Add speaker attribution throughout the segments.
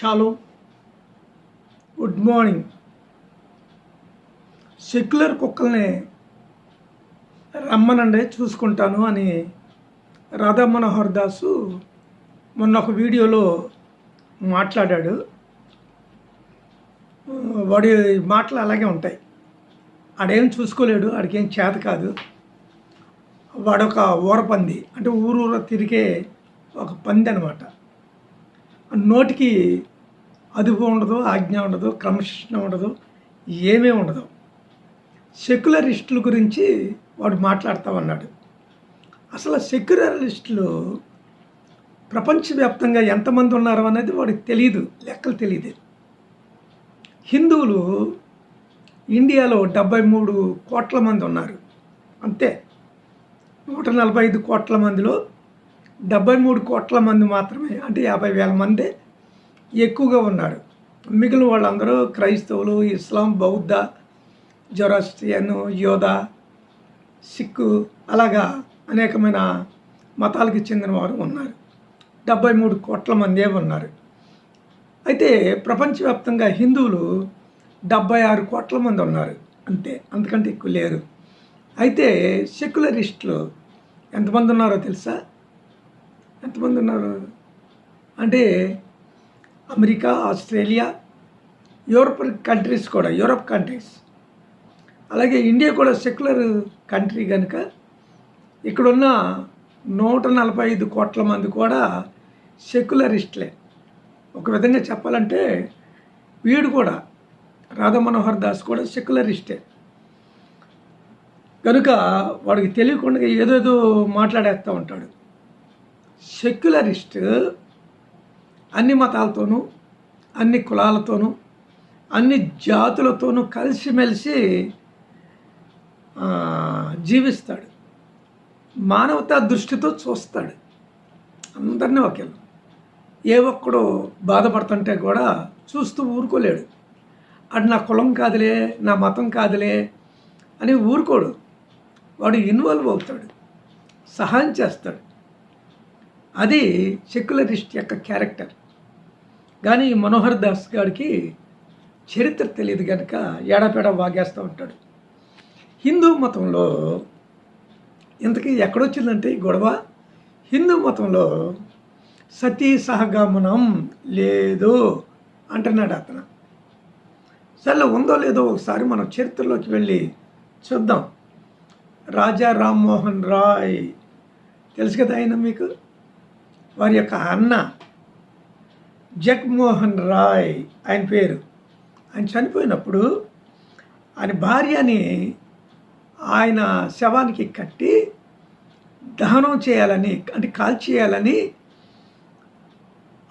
Speaker 1: Shallow good morning secular కుక్కల్ని రమ్మనండి చూసుకుంటాను అని రాధా మనోహర్ దాసు మొన్న ఒక వీడియోలో మాట్లాడాడు. వాడి మాటలు అలాగే ఉంటాయి. ఆడేం చూసుకోలేడు ఆడికేం చేత కాదు. వాడొక ఊరపంది అంటే ఊరూర తిరిగే ఒక పంది అనమాట నోటికి అదుపు ఉండదు ఆజ్ఞ ఉండదు క్రమశిక్షణ ఉండదు ఏమీ ఉండదు. సెక్యులరిస్టుల గురించి వాడు మాట్లాడతా ఉన్నాడు. అసలు సెక్యులరిస్టులు ప్రపంచవ్యాప్తంగా ఎంతమంది ఉన్నారు అనేది వాడికి తెలియదు లెక్కలు తెలియదు హిందువులు ఇండియాలో డెబ్బై మూడు కోట్ల మంది ఉన్నారు. అంతే. నూట నలభై ఐదు కోట్ల మందిలో డెబ్బై మూడు కోట్ల మంది మాత్రమే అంటే యాభై వేల మంది ఎక్కువగా ఉన్నారు. మిగిలిన వాళ్ళందరూ క్రైస్తవులు ఇస్లాం బౌద్ధ జొరాస్ట్రియన్ యోధా సిక్కు అలాగా అనేకమైన మతాలకు చెందిన వారు ఉన్నారు. డెబ్బై మూడు కోట్ల మందే ఉన్నారు. అయితే ప్రపంచవ్యాప్తంగా హిందువులు డెబ్బై ఆరు కోట్ల మంది ఉన్నారు. అంతే అంతకంటే ఎక్కువ లేరు. అయితే సెక్యులరిస్టులు ఎంతమంది ఉన్నారో తెలుసా? ఎంతమంది ఉన్నారు? అంటే అమెరికా ఆస్ట్రేలియా యూరోప్ కంట్రీస్ కూడా యూరోప్ కంట్రీస్. అలాగే ఇండియా కూడా సెక్యులర్ కంట్రీ కనుక ఇక్కడున్న నూట నలభై ఐదు కోట్ల మంది కూడా సెక్యులరిస్ట్లే. ఒక విధంగా చెప్పాలంటే వీడు కూడా రాధా మనోహర్ దాస్ కూడా సెక్యులరిస్టే. కనుక వాడికి తెలియకుండా ఏదేదో మాట్లాడేస్తూ ఉంటాడు. సెక్యులరిస్ట్ అన్ని మతాలతోనూ అన్ని కులాలతోనూ అన్ని జాతులతోనూ కలిసిమెలిసి జీవిస్తాడు. మానవతా దృష్టితో చూస్తాడు. అందరినీ ఒకేలా. ఏ ఒక్కడు బాధపడుతుంటే కూడా చూస్తూ ఊరుకోలేడు. అటు నా కులం కాదులే నా మతం కాదులే అని ఊరుకోడు. వాడు ఇన్వాల్వ్ అవుతాడు. సహాయం చేస్తాడు. అది సెక్యులరిస్ట్ యొక్క క్యారెక్టర్. కానీ మనోహర్ దాస్ గారికి చరిత్ర తెలియదు కనుక ఏడాపేడ వాగేస్తూ ఉంటాడు. హిందూ మతంలో ఇంతకీ ఎక్కడొచ్చిందంటే ఈ గొడవ? హిందూ మతంలో సతీ సహగమనం లేదు అంటున్నాడు అతను. సరే ఉందో లేదో ఒకసారి మనం చరిత్రలోకి వెళ్ళి చూద్దాం. రాజా రామ్మోహన్ రాయ్ తెలుసు కదా ఆయన మీకు? వారి యొక్క అన్న జగ్మోహన్ రాయ్ ఆయన పేరు. ఆయన చనిపోయినప్పుడు ఆయన భార్యని ఆయన శవానికి కట్టి దహనం చేయాలని అంటే కాల్చేయాలని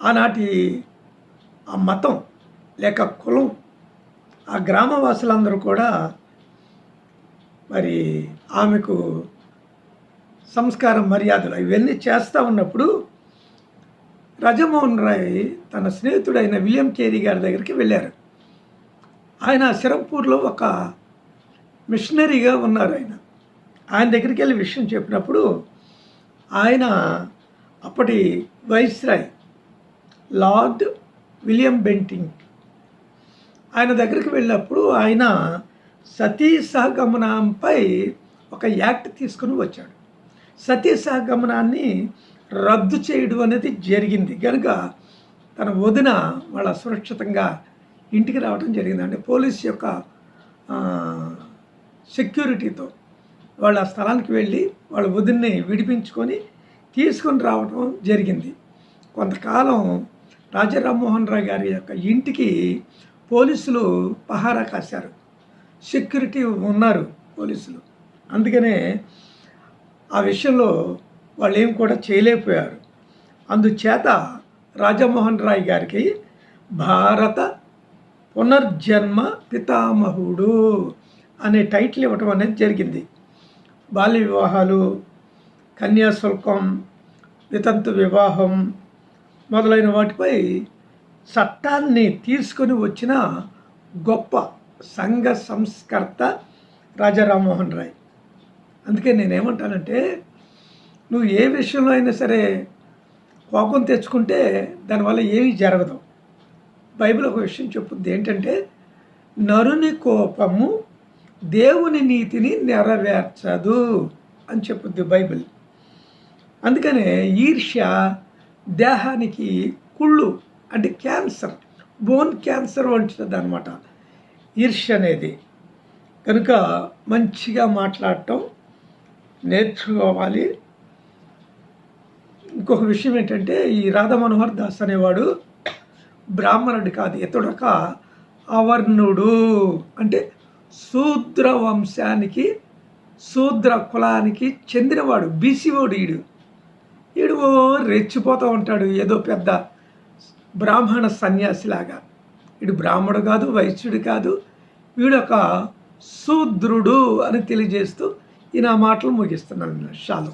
Speaker 1: ఆనాటి ఆ మతం లేక కులం ఆ గ్రామవాసులందరూ కూడా మరి ఆమెకు సంస్కారం మర్యాదలు ఇవన్నీ చేస్తూ ఉన్నప్పుడు రాజమోహన్ రాయ్ తన స్నేహితుడైన విలియం కేరీ గారి దగ్గరికి వెళ్ళారు. ఆయన సిరంపూర్లో ఒక మిషనరీగా ఉన్నారు ఆయన. ఆయన దగ్గరికి వెళ్ళి విషయం చెప్పినప్పుడు ఆయన అప్పటి వైస్రాయ్ లార్డ్ విలియం బెంటింగ్. ఆయన దగ్గరికి వెళ్ళినప్పుడు ఆయన సతీ సహగమనంపై ఒక యాక్ట్ తీసుకుని వచ్చాడు. సతీ సహగమనాన్ని రద్దు చేయడం అనేది జరిగింది. కనుక తన వదిన వాళ్ళ సురక్షితంగా ఇంటికి రావడం జరిగింది. అంటే పోలీస్ యొక్క సెక్యూరిటీతో వాళ్ళ స్థలానికి వెళ్ళి వాళ్ళ వదిన్ని విడిపించుకొని తీసుకొని రావడం జరిగింది. కొంతకాలం రాజారామ్మోహన్ రావు గారి యొక్క ఇంటికి పోలీసులు పహారా కాశారు. సెక్యూరిటీ ఉన్నారు పోలీసులు. అందుకనే ఆ విషయంలో వాళ్ళు ఏం కూడా చేయలేకపోయారు. అందుచేత రాజమోహన్ రాయ్ గారికి భారత పునర్జన్మ పితామహుడు అనే టైటిల్ ఇవ్వటం అనేది జరిగింది. బాల్య వివాహాలు కన్యాశుల్కం వితంతు వివాహం మొదలైన వాటిపై చట్టాన్ని తీసుకొని వచ్చిన గొప్ప సంఘ సంస్కర్త రాజా రామ్మోహన్ రాయ్. అందుకే నేనేమంటానంటే నువ్వు ఏ విషయంలో అయినా సరే కోపం తెచ్చుకుంటే దానివల్ల ఏమీ జరగదు. బైబిల్ ఒక విషయం చెప్పుద్ది ఏంటంటే నరుని కోపము దేవుని నీతిని నెరవేర్చదు అని చెప్పుద్ది బైబిల్. అందుకనే ఈర్ష్య దేహానికి కుళ్ళు అంటే క్యాన్సర్ బోన్ క్యాన్సర్ వంటిది అనమాట ఈర్ష్య అనేది. కనుక మంచిగా మాట్లాడటం నేర్చుకోవాలి ఇంకొక విషయం ఏంటంటే ఈ రాధా మనోహర్ దాస్ అనేవాడు బ్రాహ్మణుడు కాదు ఇతడొక అవర్ణుడు అంటే శూద్ర వంశానికి శూద్ర కులానికి చెందినవాడు బీసీవాడు ఈడు ఈడు. ఓ రెచ్చిపోతూ ఉంటాడు ఏదో పెద్ద బ్రాహ్మణ సన్యాసిలాగా. ఇడు బ్రాహ్మడు కాదు వైశ్యుడు కాదు వీడొక శూద్రుడు అని తెలియజేస్తూ ఈ నా మాటలు ముగిస్తున్నాను షాలో.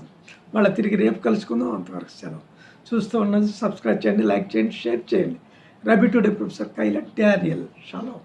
Speaker 1: మళ్ళీ తిరిగి రేపు కలుసుకుందాం. అంతవరకు సెలవు. చూస్తూ ఉన్నది సబ్స్క్రైబ్ చేయండి లైక్ చేయండి షేర్ చేయండి. Rabbi today professor Kayla Daniel. Shallow.